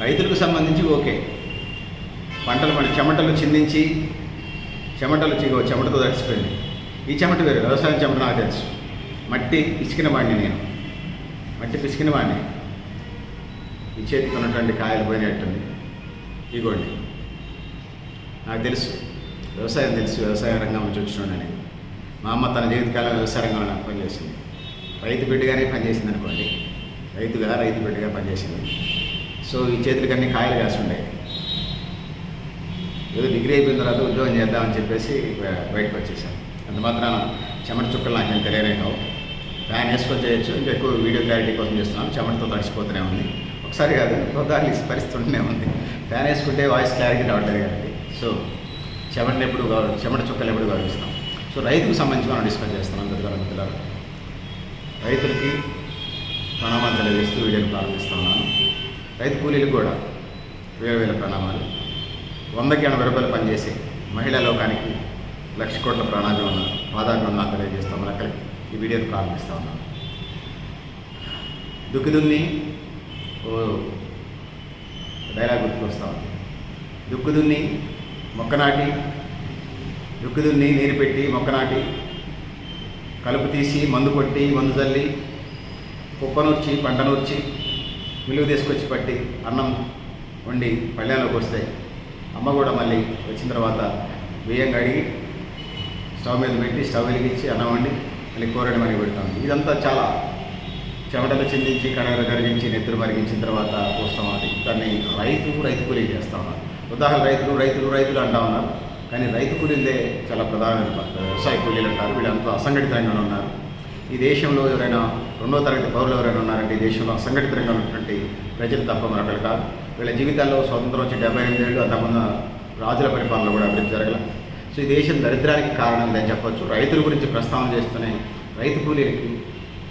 రైతులకు సంబంధించి ఓకే. పంటలు మన చెమటలు చిందించి చెమటలు చిగో చెమటతో తడిచిపోయింది ఈ చెమట వేరు వ్యవసాయం చెమట నాకు తెలుసు. మట్టి పిసికిన వాడిని నేను. మట్టి పిసికిన వాడిని. ఈ చేతికి ఉన్నటువంటి కాయలు పోయినట్టుంది. ఇగోండి. నాకు తెలుసు. వ్యవసాయం తెలుసు. వ్యవసాయ రంగం నుంచి వచ్చినాడని మా అమ్మ తన జీవితకాలం వ్యవసాయ రంగంలో నాకు పనిచేసింది. రైతు బిడ్డగానే పనిచేసింది అనుకోండి రైతుగా రైతు బిడ్డగా పనిచేసింది. సో ఈ చేతులకన్నీ కాయలు కాసి ఉండే ఏదో డిగ్రీ అయిపోయిన తర్వాత ఉద్యోగం చేద్దామని చెప్పేసి బయటకు వచ్చేసాను. అంత మాత్రాన చెమట చుక్కలు నాకేం తెలియనే కావు ఫ్యాన్ వేసుకొని చేయొచ్చు ఇంకా ఎక్కువ వీడియో క్లారిటీ కోసం చేస్తున్నాను. చెమటతో తడిచిపోతూనే ఉంది. ఒకసారి కాదు ఒకసారి పరిస్థితి ఉంటూనే ఉంది. ఫ్యాన్ వేసుకుంటే వాయిస్ క్లారిటీ రావట్లేదు కాబట్టి. సో చెమటలు ఎప్పుడు చెమట చుక్కలు ఎప్పుడు గౌరవిస్తాం? సో రైతుకు సంబంధించి మనం డిస్కస్ చేస్తున్నాం అందరికీ మిత్రులారు. రైతులకి ప్రణామాలు తెలియజేస్తూ వీడియోని ప్రారంభిస్తున్నాను రైతు కూలీలకు కూడా వేల వేల ప్రణామాలు. వందకి ఎనభై రూపాయలు పనిచేసే మహిళా లోకానికి లక్ష కోట్ల ప్రాణాలు ఉన్న పాదాభివందనాలు తెలియజేస్తాము అక్కడ ఈ వీడియోని ప్రారంభిస్తూ ఉన్నాను దుక్కుదున్ని ఓ డైలాగ్ గుర్తుకొస్తా ఉంది. దుక్కుదున్ని మొక్కనాటి దుక్కుదున్ని నీరు పెట్టి మొక్కనాటి కలుపు తీసి మందు కొట్టి మందు చల్లి కుప్పనూర్చి పంటనూర్చి విలువ తీసుకొచ్చి పట్టి అన్నం వండి పళ్ళెంలోకి వస్తాయి అమ్మ కూడా మళ్ళీ వచ్చిన తర్వాత బియ్యం కడిగి స్టవ్ మీద పెట్టి స్టవ్ వెలిగించి అన్నం వండి మళ్ళీ కూరని మనకి పెడతాం ఇదంతా చాలా చెమటలు చిందించి కడగలు కరిగించి నెత్తులు మరిగించిన తర్వాత పోస్తాం అది. దాన్ని రైతు రైతు కూలీలు చేస్తా ఉన్నారు. ఉదాహరణ రైతులు రైతులు రైతులు అంటా ఉన్నారు. కానీ రైతు కూలీలే చాలా ప్రధానమైన వ్యవసాయ కూలీలు అంటారు. వీళ్ళంతా అసంఘటితంగా ఉన్నారు. ఈ దేశంలో ఎవరైనా రెండో తరగతి పౌరులు ఎవరైనా ఉన్నారంటే ఈ దేశంలో అసంఘటిత రంగంలో ఉన్నటువంటి ప్రజలు తప్ప మరొకరు కాదు. వీళ్ళ జీవితాల్లో స్వతంత్రం వచ్చి డెబ్బై ఎనిమిది ఏళ్ళు అంతకుముందు రాజుల పరిపాలన కూడా అభివృద్ధి జరగల. సో ఈ దేశం దరిద్రానికి కారణం ఇదని చెప్పొచ్చు. రైతుల గురించి ప్రస్తావన చేస్తూనే రైతు కూలీలకి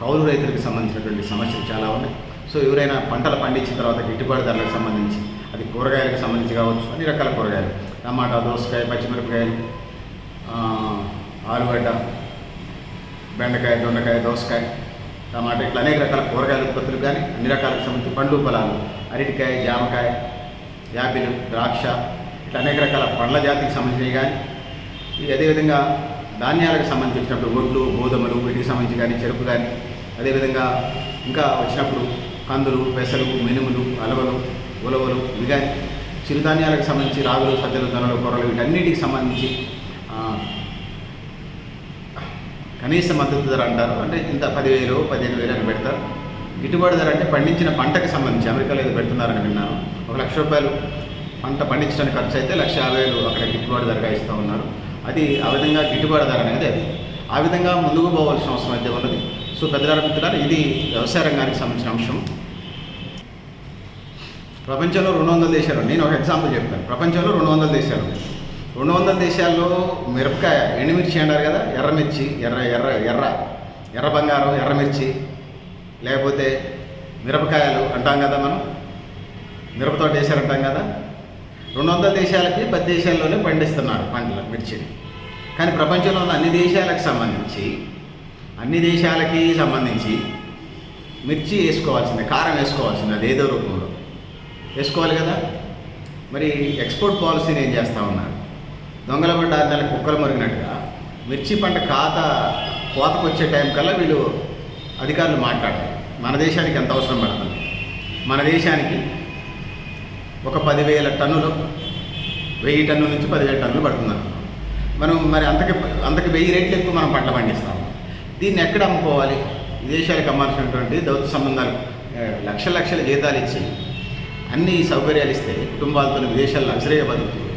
కౌలు రైతులకు సంబంధించినటువంటి సమస్యలు చాలా ఉన్నాయి. సో ఎవరైనా పంటలు పండించిన తర్వాత గిట్టుబాటు ధరలకు సంబంధించి అది కూరగాయలకు సంబంధించి కావచ్చు అన్ని రకాల కూరగాయలు. టమాటా దోసకాయ పచ్చిమిరపకాయలు ఆలుగడ్డ బెండకాయ దొండకాయ దోసకాయ టమాటా ఇట్లా అనేక రకాల కూరగాయల ఉత్పత్తులు కానీ అన్ని రకాలకు సంబంధించి పండ్లు పొలాలు అరటికాయ జామకాయ యాపిల్ ద్రాక్ష ఇట్లా అనేక రకాల పండ్ల జాతికి సంబంధించినవి కానీ అదేవిధంగా ధాన్యాలకు సంబంధించినప్పుడు ఒడ్లు గోధుమలు వీటికి సంబంధించి కానీ చెరుకు కానీ అదేవిధంగా ఇంకా వచ్చినప్పుడు కందులు పెసలు మినుములు అలవలు ఉలవలు ఇవి కానీ చిరుధాన్యాలకు సంబంధించి రాగులు సజ్జలు దొనలు కూరలు వీటన్నిటికి సంబంధించి ఆ, కనీస మద్దతు ధర అంటారు. అంటే ఇంత పదివేలు పదిహేను వేలు అని పెడతారు. గిట్టుబాటు ధర అంటే పండించిన పంటకు సంబంధించి అమెరికాలో ఏదో పెడుతున్నారని విన్నాను. ఒక లక్ష రూపాయలు పంట పండించడానికి ఖర్చు అయితే లక్ష యాభై వేలు అక్కడ గిట్టుబాటు ధరగా ఇస్తూ ఉన్నారు. అది ఆ విధంగా గిట్టుబాటు ధర అనేది అది. ఆ విధంగా ముందుకు పోవాల్సిన అవసరం అయితే ఉన్నది. సో పెద్దల మిత్రులారు ఇది వ్యవసాయ రంగానికి సంబంధించిన అంశం. ప్రపంచంలో రెండు వందల దేశాలు నేను ఒక ఎగ్జాంపుల్ చెప్తాను. ప్రపంచంలో రెండు వందల దేశాలు రెండు వందల దేశాల్లో మిరపకాయ ఎండుమిర్చి అంటారు కదా ఎర్రమిర్చి ఎర్ర ఎర్ర ఎర్ర ఎర్ర బంగారం ఎర్రమిర్చి లేకపోతే మిరపకాయలు అంటాం కదా మనం. మిరపతో వేసారు అంటాం కదా. రెండు వందల దేశాలకి పది దేశాల్లోనే పండిస్తున్నారు పంటలు మిర్చిని. కానీ ప్రపంచంలో ఉన్న అన్ని దేశాలకు సంబంధించి అన్ని దేశాలకి సంబంధించి మిర్చి వేసుకోవాల్సిందే కారం వేసుకోవాల్సిందే అది ఏదో రూపంలో. వేసుకోవాలి కదా. మరి ఎక్స్పోర్ట్ పాలసీని ఏం చేస్తూ ఉన్నారు? దొంగల పడ్డ ఆరు కుక్కలు మరిగినట్టుగా మిర్చి పంట ఖాతా కోతకు వచ్చే టైం కల్లా వీళ్ళు అధికారులు మాట్లాడారు. మన దేశానికి ఎంత అవసరం పడుతుంది? మన దేశానికి ఒక పదివేల టన్నులు వెయ్యి టన్నుల నుంచి పదివేల టన్నులు పడుతున్నారు. మనం మరి అంతకి అంతకి వెయ్యి రేట్లు ఎక్కువ మనం పంట పండిస్తాం. దీన్ని ఎక్కడ అమ్ముకోవాలి? విదేశాలకు అమ్మాల్సినటువంటి దౌత్య సంబంధాలు లక్ష లక్షల జీతాలు ఇచ్చి అన్ని సౌకర్యాలు ఇస్తే కుటుంబాలతో విదేశాల్లో లగ్జరీగా బతుకుతుంది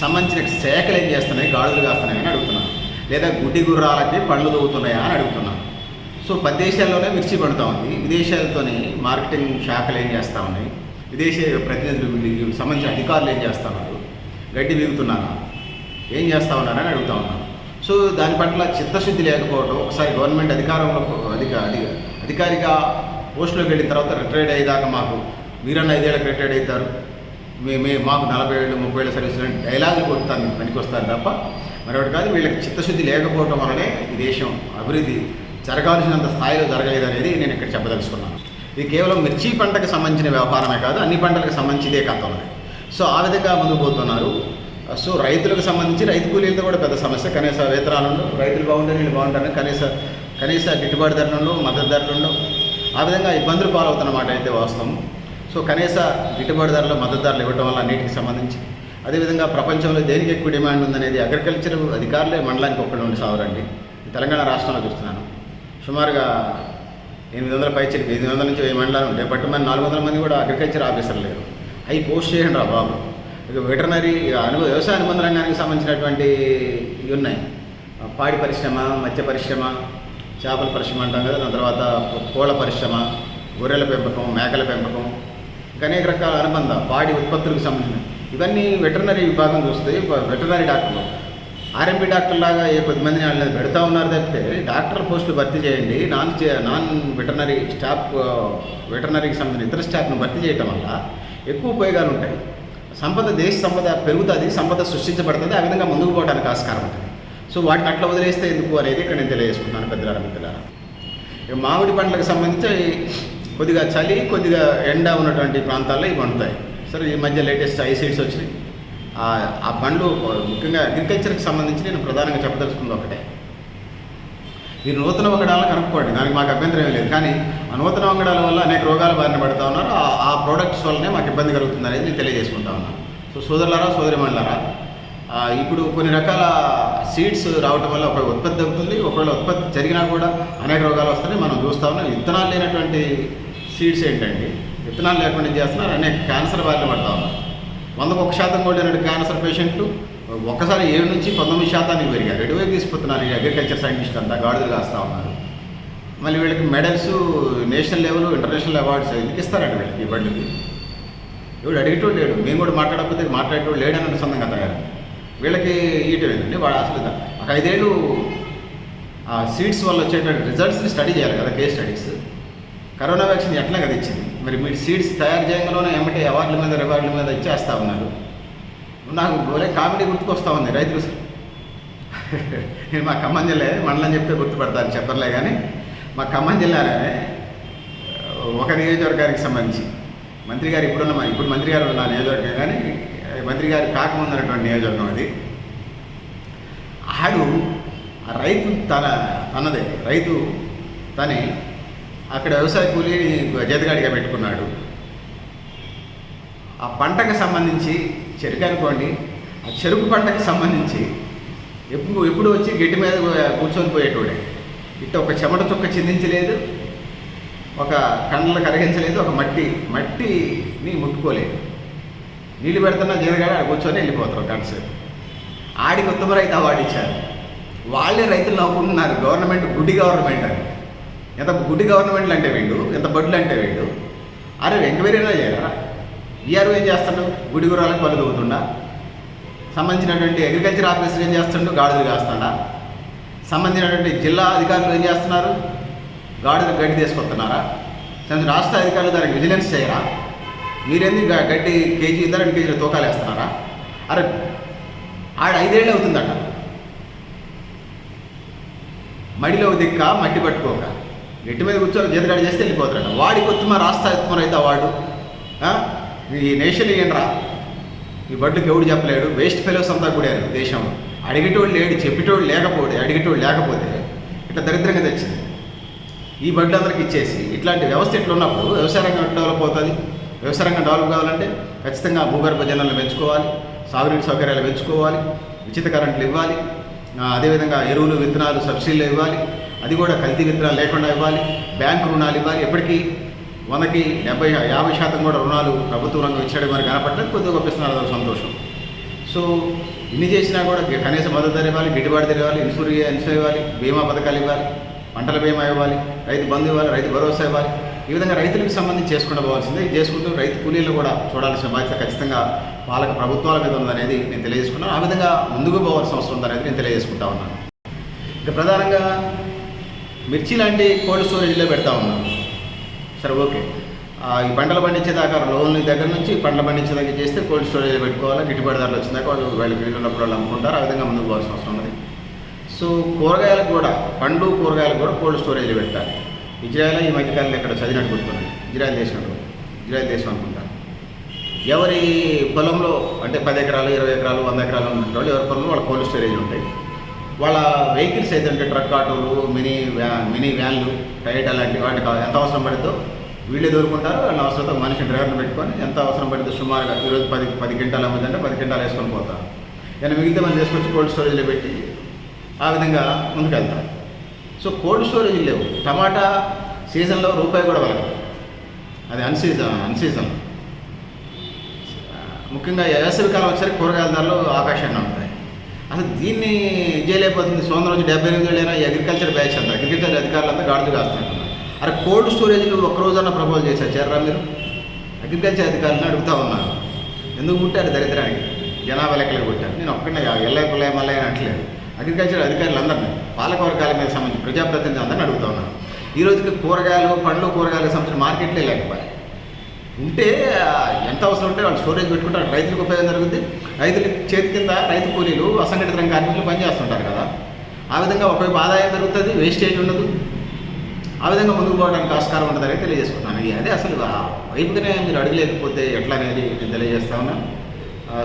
సంబంధించిన శాఖలు ఏం చేస్తున్నాయి? గాడులు కాస్తున్నాయని అడుగుతున్నాను. లేదా గుడ్డి గుర్రాలకి పండ్లు దొవుతున్నాయా అని అడుగుతున్నాను. సో పది దేశాల్లోనే మిర్చి పడుతూ ఉంది. విదేశాలతోని మార్కెటింగ్ శాఖలు ఏం చేస్తూ ఉన్నాయి? విదేశీ ప్రతినిధులు సంబంధించిన అధికారులు ఏం చేస్తున్నారు గడ్డి బీగుతున్నారా ఏం చేస్తా ఉన్నారని అడుగుతా ఉన్నాను. సో దాని పట్ల చిత్తశుద్ధి లేకపోవడం ఒకసారి గవర్నమెంట్ అధికారంలో అధిక అధిక అధికారిగా పోస్టులోకి వెళ్ళిన తర్వాత రిటైర్డ్ అయ్యేదాకా మాకు మీరన్న ఐదేళ్ళకి రిటైర్డ్ అవుతారు. మేమే మాకు నలభై ఏళ్ళు ముప్పై ఏళ్ళ సర్వీస్ డైలాగులు కొడతాను పనికొస్తారు తప్ప మరొకటి కాదు వీళ్ళకి చిత్తశుద్ధి లేకపోవడం వలనే ఈ దేశం అభివృద్ధి జరగాల్సినంత స్థాయిలో జరగలేదు అనేది నేను ఇక్కడ చెప్పదలుచుకున్నాను. ఇది కేవలం మిర్చి పంటకు సంబంధించిన వ్యాపారమే కాదు అన్ని పంటలకు సంబంధించి ఇదే కథ సో ఆ విధంగా ముందుకు పోతున్నారు. సో రైతులకు సంబంధించి రైతు కూలీలతో కూడా పెద్ద సమస్య. కనీస వేతనాలు రైతులు బాగుంటారు వీళ్ళు బాగుంటారు. కనీస కనీస గిట్టుబాటు ధరలు మద్దతు ధరలు ఆ విధంగా ఇబ్బందులు పాలవుతున్నమాట అయితే వాస్తవం. సో కనీస గిట్టుబాటు ధరలు మద్దతు ధరలు ఇవ్వడం వల్ల నీటికి సంబంధించి. అదేవిధంగా ప్రపంచంలో దేనికి ఎక్కువ డిమాండ్ ఉందనేది అగ్రికల్చర్ అధికారులే మండలానికి ఒక్కడు ఉండి సావరండి తెలంగాణ రాష్ట్రంలో చూస్తున్నాను. సుమారుగా ఎనిమిది వందల పైచలకి ఎనిమిది వందల నుంచి వెయ్యి మండలాలు ఉంటాయి బట్ మరి నాలుగు వందల మంది కూడా అగ్రికల్చర్ ఆఫీసర్ లేరు. అవి పోస్ట్ చేయండి రా బాబు. ఇక వెటర్నరీ అను వ్యవసాయ అనుబంధ రంగానికి సంబంధించినటువంటి ఇవి ఉన్నాయి. పాడి పరిశ్రమ మత్స్య పరిశ్రమ చేపల పరిశ్రమ అంటాం కదా దాని తర్వాత కోళ్ళ పరిశ్రమ గొర్రెల పెంపకం మేకల పెంపకం అనేక రకాల అనుబంధ పాడి ఉత్పత్తులకు సంబంధించిన. ఇవన్నీ వెటర్నరీ విభాగం చూస్తే వెటర్నరీ డాక్టర్లు. ఆర్ఎంపీ డాక్టర్ లాగా ఏ కొద్ది మందిని వాళ్ళని పెడతా ఉన్నారు తప్పితే డాక్టర్ పోస్టులు భర్తీ చేయండి నాన్ చే- నాన్ వెటర్నరీ స్టాఫ్ వెటర్నరీకి సంబంధించిన ఇతర స్టాఫ్ను భర్తీ చేయటం వల్ల ఎక్కువ ఉపయోగాలు ఉంటాయి. సంపద దేశ సంపద పెరుగుతుంది సంపద సృష్టించబడుతుంది ఆ విధంగా ముందుకు పోవడానికి ఆస్కారం ఉంటుంది. సో వాటిని అట్లా వదిలేస్తే ఎందుకు అనేది ఇక్కడ నేను తెలియజేసుకుంటున్నాను పెద్దలారా మిత్రులారా. ఇక మామిడి పండ్లకు సంబంధించి కొద్దిగా చలి కొద్దిగా ఎండ ఉన్నటువంటి ప్రాంతాల్లో ఇవి పండుతాయి. సరే ఈ మధ్య లేటెస్ట్ ఐ సీడ్స్ వచ్చినాయి. ఆ- పండ్లు ముఖ్యంగా అగ్రికల్చర్కి సంబంధించి నేను ప్రధానంగా చెప్పదలుచుకుంది ఒకటే. ఈ నూతన వంగడాలను కనుక్కోండి. దానికి మాకు అభ్యంతరం ఏం లేదు. కానీ ఆ నూతన వంగడాల వల్ల అనేక రోగాలు బారిన పడుతూ ఉన్నారు. ఆ- ప్రోడక్ట్స్ వల్లనే మాకు ఇబ్బంది కలుగుతుంది అనేది నేను తెలియజేసుకుంటా ఉన్నాను సో సోదరులారా సోదరిమణులారా ఇప్పుడు కొన్ని రకాల సీడ్స్ రావటం వల్ల ఒక ఉత్పత్తి అవుతుంది ఒకవేళ ఉత్పత్తి జరిగినా కూడా అనేక రోగాలు వస్తాయి మనం చూస్తా ఉన్నాం. విత్తనాలు లేనటువంటి సీడ్స్ ఏంటండి? విత్తనాలు లేకుండా చేస్తున్నారు? అనేక క్యాన్సర్ బారిన పడతా ఉన్నారు. వందకు ఒక శాతం కూడా క్యాన్సర్ పేషెంట్లు ఒకసారి ఏడు నుంచి పంతొమ్మిది శాతానికి పెరిగారు. ఎటువైపు తీసుకుపోతున్నారు? ఈ అగ్రికల్చర్ సైంటిస్ట్ అంతా గాడులు కాస్తా ఉన్నారు. మళ్ళీ వీళ్ళకి medals national level international awards ఎందుకు ఇస్తారండి వీళ్ళకి ఈ బండికి? ఎవడు అడిగేటోడు లేడు. మేము కూడా మాట్లాడకపోతే మాట్లాడేటోడు లేడు అన్నట్టు సొంతంగా తయారు. వీళ్ళకి ఇయటమేనండి వాడు అసలు ఒక ఐదేళ్ళు ఆ సీడ్స్ వల్ల వచ్చేటువంటి రిజల్ట్స్ని స్టడీ చేయాలి కదా కేస్ స్టడీస్ కరోనా వ్యాక్సిన్ ఎట్లా కదా ఇచ్చింది? మరి మీరు సీడ్స్ తయారు చేయడంలోనే ఏమంటే అవార్డుల మీద రివార్డుల మీద ఇచ్చేస్తా ఉన్నారు. నాకు ఒరే కామెడీ గుర్తుకొస్తా ఉంది రైతులు నేను మా ఖమ్మం జిల్లా మండలం చెప్తే గుర్తుపడతాను చెప్పర్లే కానీ మా ఖమ్మం జిల్లాలోనే ఒక నియోజకవర్గానికి సంబంధించి మంత్రి గారు ఇప్పుడున్న ఇప్పుడు మంత్రి గారు ఉన్న నియోజకవర్గం కానీ మంత్రి గారు కాకముందున్నటువంటి నియోజకవర్గం అది. ఆడు రైతు తన తనదే రైతు తనే అక్కడ వ్యవసాయ కూలీని చేతగాడిగా పెట్టుకున్నాడు. ఆ పంటకు సంబంధించి చెరుకు అనుకోండి ఆ చెరుకు పంటకు సంబంధించి ఎప్పుడు ఎప్పుడు వచ్చి గట్టి మీద కూర్చొని పోయేటోడే. ఇట్ట ఒక చెమట చుక్క చిందించలేదు ఒక కండ్లు కరిగించలేదు ఒక మట్టి మట్టిని ముట్టుకోలేదు. నీళ్ళు పెడుతున్న జీరగాడు ఆడ కూర్చొని వెళ్ళిపోతారు ఒక ఆడికి ఉత్తమ రైతు అవార్డు ఇచ్చారు. వాళ్ళే రైతులు నవ్వుకుంటున్నారు గవర్నమెంట్ గుడ్డి గవర్నమెంట్ అని. ఎంత గుడ్డి గవర్నమెంట్లు అంటే వీళ్ళు ఎంత బడ్లు అంటే వీళ్ళు? అరే ఎంక్వైరీనా చేయరా? ఈఆర్ఓ ఏం చేస్తాడు? గుడి గురాలకు పలు దూవుతుండా సంబంధించినటువంటి అగ్రికల్చర్ ఆఫీసర్ ఏం చేస్తుండో? గాడుదలు కాస్తాడా? సంబంధించినటువంటి జిల్లా అధికారులు ఏం చేస్తున్నారు? గాడుదలు గడ్డి తీసుకొస్తున్నారా? సంబంధించిన రాష్ట్ర అధికారులు దానికి విజిలెన్స్ చేయరా? మీరేంది గడ్డి కేజీ ఇందా రెండు కేజీలు తూకాలు వేస్తున్నారా? అరే ఆడ ఐదేళ్ళు అవుతుందట. మడిలో దిక్క మట్టి పట్టుకోక. నెట్టి మీద కూర్చొని జీతగాడి చేస్తే వెళ్ళిపోతారట వాడికి ఉత్తమ రాస్తా ఉత్తమ వాడు అవార్డు ఈ నేషన్ ఏంట్రా ఈ బడ్డుకి ఎవడు చెప్పలేడు. వేస్ట్ ఫెలోస్ అంతా కూడా దేశం అడిగేటోడు లేడు చెప్పేటోడు లేకపోతే అడిగేటోడు లేకపోతే ఇట్లా దరిద్రంగా తెచ్చింది. ఈ బడ్లు అందరికి ఇచ్చేసి ఇట్లాంటి వ్యవస్థ ఇట్లా ఉన్నప్పుడు వ్యవసాయ రంగం డెవలప్ అవుతుంది. వ్యవసాయ రంగం డెవలప్ కావాలంటే ఖచ్చితంగా భూగర్భ జలాలను పెంచుకోవాలి సాగునీటి సౌకర్యాలు పెంచుకోవాలి ఉచిత కరెంట్లు ఇవ్వాలి అదేవిధంగా ఎరువులు విత్తనాలు సబ్సిడీలు ఇవ్వాలి అది కూడా కల్తీ విత్తనాలు లేకుండా ఇవ్వాలి. బ్యాంకు రుణాలు ఇవ్వాలి. ఎప్పటికీ వందకి డెబ్బై యాభై శాతం కూడా రుణాలు ప్రభుత్వ రంగం ఇచ్చాడు మరి కనపడలేదు. కొద్దిగా గొప్పిస్తున్నారు అదొక సంతోషం. సో ఇన్ని చేసినా కూడా కనీస మద్దతు ధర ఇవ్వాలి గిట్టుబాటు ధర ఇవ్వాలి ఇన్సూర్ ఇన్సూర్ ఇవ్వాలి బీమా పథకాలు ఇవ్వాలి పంటల బీమా ఇవ్వాలి రైతు బంధు ఇవ్వాలి రైతు భరోసా ఇవ్వాలి. ఈ విధంగా రైతులకు సంబంధించి చేసుకుంటూ పోవాల్సిందే ఇది చేసుకుంటూ రైతు కూలీలు కూడా చూడాల్సిన బాధ్యత ఖచ్చితంగా పాలక ప్రభుత్వాల మీద ఉందనేది నేను తెలియజేసుకున్నాను. ఆ విధంగా ముందుకు పోవాల్సిన అవసరం ఉందనేది నేను తెలియజేసుకుంటా ఉన్నాను. ఇక ప్రధానంగా మిర్చి లాంటి కోల్డ్ స్టోరేజ్లో పెడతా ఉన్నాం. సరే ఓకే. ఈ పంటలు పండించేదాకా లోన్ల దగ్గర నుంచి పంటలు పండించేదాకా చేస్తే కోల్డ్ స్టోరేజ్ పెట్టుకోవాలి? గిట్టుబాటు ధరలు వచ్చిందాక వాళ్ళు వాళ్ళకి వీళ్ళు ఉన్నప్పుడు వాళ్ళు అమ్ముకుంటారు. ఆ విధంగా ముందుకు పోవాల్సిన అవసరం ఉన్నది. సో కూరగాయలకు కూడా పండ్లు కూరగాయలకు కూడా కోల్డ్ స్టోరేజ్ పెట్టాలి. ఇజ్రాయల్ ఈ మధ్యకాలంలో ఇక్కడ చదివినట్టు గుర్తుంది ఇజ్రాయల్ దేశంలో ఇజ్రాయల్ దేశం అనుకుంటా ఎవరి పొలంలో అంటే పది ఎకరాలు ఇరవై ఎకరాలు వంద ఎకరాలు ఉన్నటువంటి వాళ్ళు ఎవరి పొలంలో వాళ్ళ కోల్డ్ స్టోరేజ్ ఉంటాయి. వాళ్ళ వెహికల్స్ ఏదంటే ట్రక్ ఆటోలు మినీ వ్యా మినీ వ్యాన్లు టైట్ అలాంటి వాటికి ఎంత అవసరం పడుతుందో వీళ్ళే దొరుకుంటారు. వాళ్ళ అవసరంతో మనిషి డ్రైవర్ని పెట్టుకొని ఎంత అవసరం పడితే సుమారుగా ఈరోజు పది పది క్వింటాలు అమ్మిందంటే పది క్వింటాలు వేసుకొని పోతారు. కానీ మిగతా మనం తీసుకొచ్చి కోల్డ్ స్టోరేజ్లో పెట్టి ఆ విధంగా ముందుకెళ్తారు. సో కోల్డ్ స్టోరేజ్ లేవు. టమాటా సీజన్లో రూపాయి కూడా వెళ్ళదు అది అన్సీజన్ అన్సీజన్ ముఖ్యంగా వేసవి కాలం వచ్చేసరికి కూరగాయల ధరలు ఆకాశంగా ఉంటాయి. అసలు దీన్ని చేయలేకపోతుంది సోమవారం రోజు డెబ్బై ఎనిమిది వేలైనా ఈ అగ్రికల్చర్ బ్యాచ్ అంతా అగ్రికల్చర్ అధికారులంతా గాడులు కాస్తున్నారు. అరే కోల్డ్ స్టోరేజ్లు ఒక్కరోజన్నా ప్రపోజ్ చేశారు. చేరరా మీరు? అగ్రికల్చర్ అధికారులను అడుగుతా ఉన్నారు. ఎందుకు పుట్టారు దరిద్రానికి? జనాభా లెక్కలు పుట్టారు. నేను ఒక్కడే ఎల్లై పుల్లయ్య మల్లయ్య అని అనట్లేదు. అగ్రికల్చర్ అధికారులు అందరినీ పాలకవర్గాల మీద సంబంధించి ప్రజాప్రతినిధి అందరిని అడుగుతా ఉన్నారు ఈ రోజుకి కూరగాయలు పండ్లు కూరగాయలకు సంబంధించిన మార్కెట్లే లేకపోయాయి. ఉంటే ఎంత అవసరం ఉంటే వాళ్ళు స్టోరేజ్ పెట్టుకుంటారు. రైతులకు ఉపయోగం జరుగుతుంది రైతుల చేతి కింద రైతు కూలీలు అసంఘటిత రంగ కార్మికులు పనిచేస్తుంటారు కదా. ఆ విధంగా ఒకవైపు ఆదాయం పెరుగుతుంది వేస్టేజ్ ఉండదు. ఆ విధంగా ముందుకు పోవడానికి ఆస్కారం ఉంటుందని తెలియజేసుకున్నాను ఇది అదే అసలు వైపునే వైపుగానే మీరు అడగలేకపోతే ఎట్లా అనేది నేను తెలియజేస్తా ఉన్నా.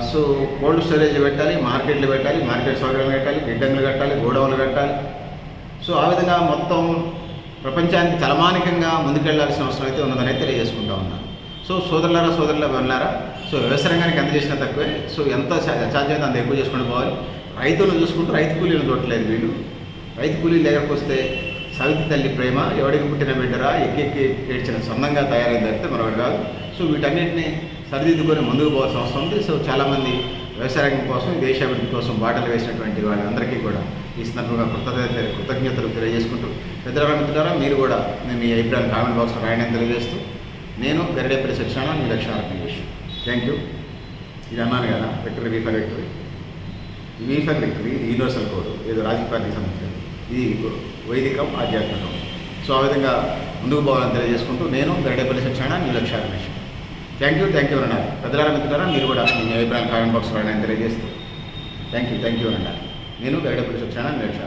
సో కోల్డ్ స్టోరేజ్ పెట్టాలి మార్కెట్లు పెట్టాలి మార్కెట్ సౌకర్యాలు పెట్టాలి గిడ్డంగులు కట్టాలి గోడౌన్లు కట్టాలి. సో ఆ విధంగా మొత్తం ప్రపంచానికి తలమానికంగా ముందుకెళ్ళాల్సిన అవసరం అయితే ఉన్నదని తెలియజేసుకుంటా ఉన్నాను సో సోదరులారా సోదరుల వెళ్ళారా సో వ్యవసాయ రంగానికి ఎంత చేసినా తక్కువే. సో ఎంత సాధ్యమైతే అంత ఎక్కువ చేసుకుంటూ పోవాలి. రైతులను చూసుకుంటూ రైతు కూలీలను చూడట్లేదు వీళ్ళు. రైతు కూలీల దగ్గరకు వస్తే సవితి తల్లి ప్రేమ ఎవడికి పుట్టిన బిడ్డరా ఎక్కెక్కి ఏడ్చిన సొంతంగా తయారైంది తప్పితే మరొకటి కాదు. సో వీటన్నిటిని సరిదిద్దుకొని ముందుకు పోవాల్సిన అవసరం ఉంది. సో చాలామంది వ్యవసాయ రంగం కోసం దేశాభివృద్ధి కోసం బాటలు వేసినటువంటి వాళ్ళందరికీ కూడా ఈ సందర్భంగా కృతజ్ఞత కృతజ్ఞతలు తెలియజేసుకుంటూ. పెద్దల మిత్రులారా మీరు కూడా నేను మీ అభిప్రాయం కామెంట్ బాక్స్లో రాయడం తెలియజేస్తూ నేను గరిడేపల్లి శిక్షణ మీ లక్ష్య ఆర్గనైజేషన్ థ్యాంక్ యూ ఇది అన్నాను కదా victory V for victory V for victory ఇది యూనివర్సల్ కోడ్ ఏదో రాజకీయ పార్టీకి సంబంధించింది ఇది వైదికం ఆధ్యాత్మికం. సో ఆ విధంగా ముందుకు పోవాలని తెలియజేసుకుంటూ నేను గరిడేపల్లి శిక్షణ మీ Lakshya organization thank you thank you అన్నారు పెద్దలారా మిత్రులారా మీరు కూడా మీ అభిప్రాయం కామెంట్ బాక్స్లో రాయడానికి తెలియజేస్తూ థ్యాంక్ యూ థ్యాంక్ యూ అన్నారు నేను గరిడేపల్లి శిక్షణ మీ లక్ష్య